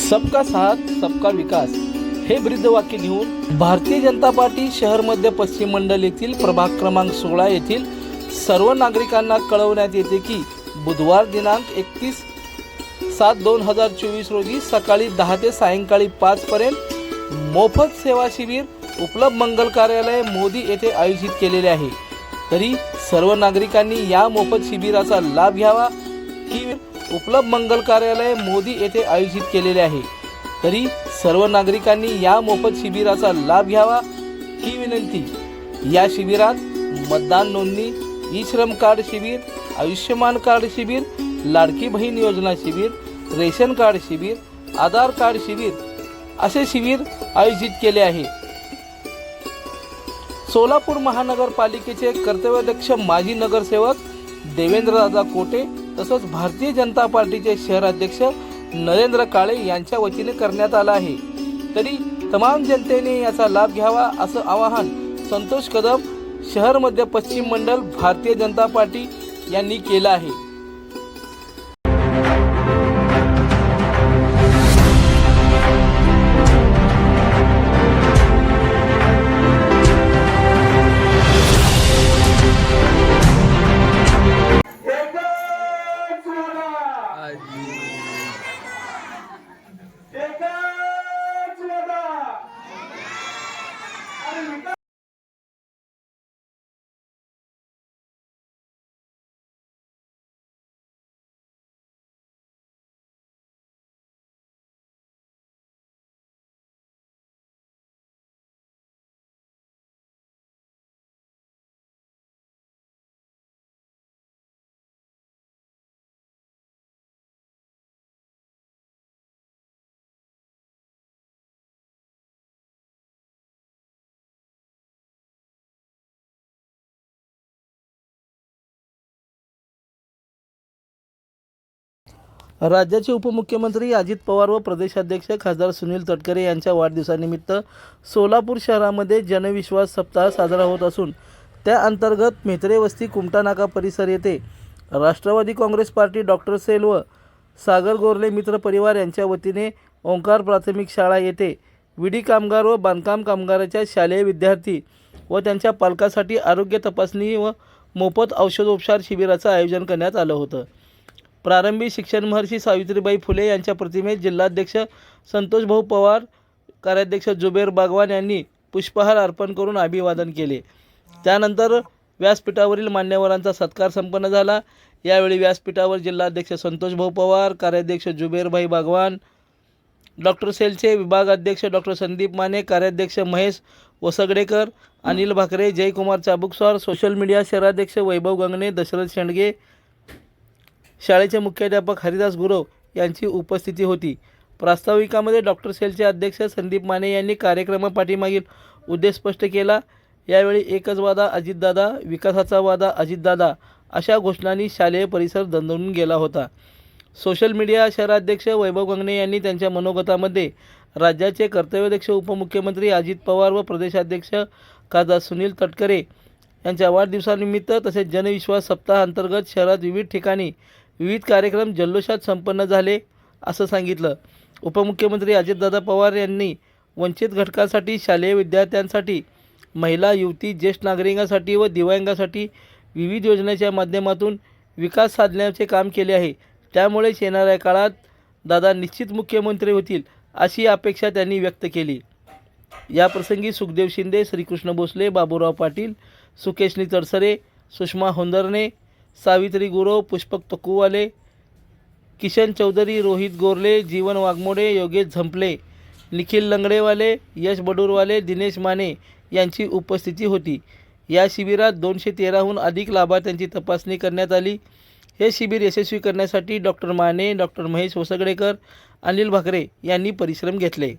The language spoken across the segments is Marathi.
सबका साथ सबका विकास. हे वृद्ध वाक्य घेऊन भारतीय जनता पार्टी शहर मध्य पश्चिम मंडल येथील प्रभाग क्रमांक सोळा येथील सर्व नागरिकांना कळवण्यात येते की बुधवार दिनांक एकतीस सात दोन हजार चोवीस रोजी सकाळी दहा ते सायंकाळी पाचपर्यंत मोफत सेवा शिबिर उपलब्ध मंगल कार्यालय मोदी येथे आयोजित केलेले आहे. तरी सर्व नागरिकांनी या मोफत शिबिराचा लाभ घ्यावा ही उपलब्ध मंगल कार्यालय मोदी येथे आयोजित केलेले आहे. तरी सर्व नागरिकांनी या मोफत शिबिराचा लाभ घ्यावा ही विनंती. या शिबिरात मतदान नोंदणी ई श्रम कार्ड शिबिर आयुष्यमान कार्ड शिबिर लाडकी बहीण योजना शिबिर रेशन कार्ड शिबिर आधार कार्ड शिबिर असे शिबिर आयोजित केले आहे. सोलापूर महानगरपालिकेचे कर्तव्याध्यक्ष माजी नगरसेवक देवेंद्रदादा कोटे तसंच भारतीय जनता पार्टीचे शहराध्यक्ष नरेंद्र काळे यांच्या वतीने करण्यात आला आहे. तरी तमाम जनतेने याचा लाभ घ्यावा असं आवाहन संतोष कदम शहर मध्य पश्चिम मंडल भारतीय जनता पार्टी यांनी केलं आहे. वादा राज्याचे उपमुख्यमंत्री अजित पवार व प्रदेशाध्यक्ष खासदार सुनील तटकरे यांच्या वाढदिवसानिमित्त सोलापूर शहरामध्ये जनविश्वास सप्ताह साजरा होत असून त्या अंतर्गत मेत्रे वस्ती कुमटा नाका परिसर येथे Rashtrawadi Congress party doctor cell व सागर गोरले मित्र परिवार यांच्या वतीने ओंकार प्राथमिक शाळा येथे विडी कामगार व बांधकाम कामगाराच्या शालेय विद्यार्थी व त्यांच्या पालकासाठी आरोग्य तपासणी व मोफत औषधोपचार शिबिराचं आयोजन करण्यात आलं होतं. प्रारंभी शिक्षण महर्षी सावित्रीबाई फुले यांच्या प्रतिमेत जिल्हाध्यक्ष संतोषभाऊ पवार कार्याध्यक्ष जुबेर बागवान यांनी पुष्पहार अर्पण करून अभिवादन केले. त्यानंतर व्यासपीठावरील मान्यवरांचा सत्कार संपन्न झाला. यावेळी व्यासपीठावर जिल्हाध्यक्ष संतोषभाऊ पवार कार्याध्यक्ष जुबेरभाई बागवान डॉक्टर सेलचे विभागाध्यक्ष डॉक्टर संदीप माने कार्याध्यक्ष महेश वसगडेकर अनिल भाकरे जयकुमार चाबुकस्वार सोशल मीडिया शहराध्यक्ष वैभव गंगणे दशरथ शेंडगे शाळेचे मुख्याध्यापक हरिदास गुरव यांची उपस्थिती होती. प्रास्ताविकामध्ये डॉक्टर सेलचे अध्यक्ष संदीप माने यांनी कार्यक्रमापाठीमागील उद्देश स्पष्ट केला. यावेळी एकच वादा अजितदादा विकासाचा वादा अजितदादा अशा घोषणांनी शालेय परिसर दणदणून गेला होता. सोशल मीडिया शहराध्यक्ष वैभव गंगणे यांनी त्यांच्या मनोगतामध्ये राज्याचे कर्तव्यदक्ष उपमुख्यमंत्री अजित पवार व प्रदेशाध्यक्ष खासदार सुनील तटकरे यांच्या वाढदिवसानिमित्त तसेच जनविश्वास सप्ताह अंतर्गत शहरात विविध ठिकाणी विविध कार्यक्रम जल्लोषात संपन्न झाले असं सांगितलं. उपमुख्यमंत्री अजितदादा पवार यांनी वंचित घटकांसाठी शालेय विद्यार्थ्यांसाठी महिला युवती ज्येष्ठ नागरिकांसाठी व दिव्यांगासाठी विविध योजनेच्या माध्यमातून विकास साधण्याचे काम केले आहे. त्यामुळेच येणाऱ्या काळात दादा निश्चित मुख्यमंत्री होतील अशी अपेक्षा त्यांनी व्यक्त केली. याप्रसंगी सुखदेव शिंदे श्रीकृष्ण भोसले बाबूराव पाटील सुकेशनी तडसरे सुषमा होंदरणे सावित्री गुरव पुष्पक तकुवाले किशन चौधरी रोहित गोरले जीवन वाघमोडे योगेश झंपले निखिल लंगडेवाले यश बडूरवाले दिनेश माने यांची उपस्थिती होती. या शिबिरात दोनशे तेराहून अधिक लाभार्थ्यांची तपासणी करण्यात आली. हे शिबिर यशस्वी करण्यासाठी डॉक्टर माने डॉक्टर महेश होसगडेकर अनिल भाकरे यांनी परिश्रम घेतले.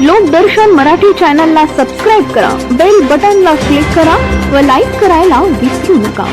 लोकदर्शन मराठी चॅनलला सबस्क्राईब करा बेल बटनला क्लिक करा व लाईक करायला विसरू नका.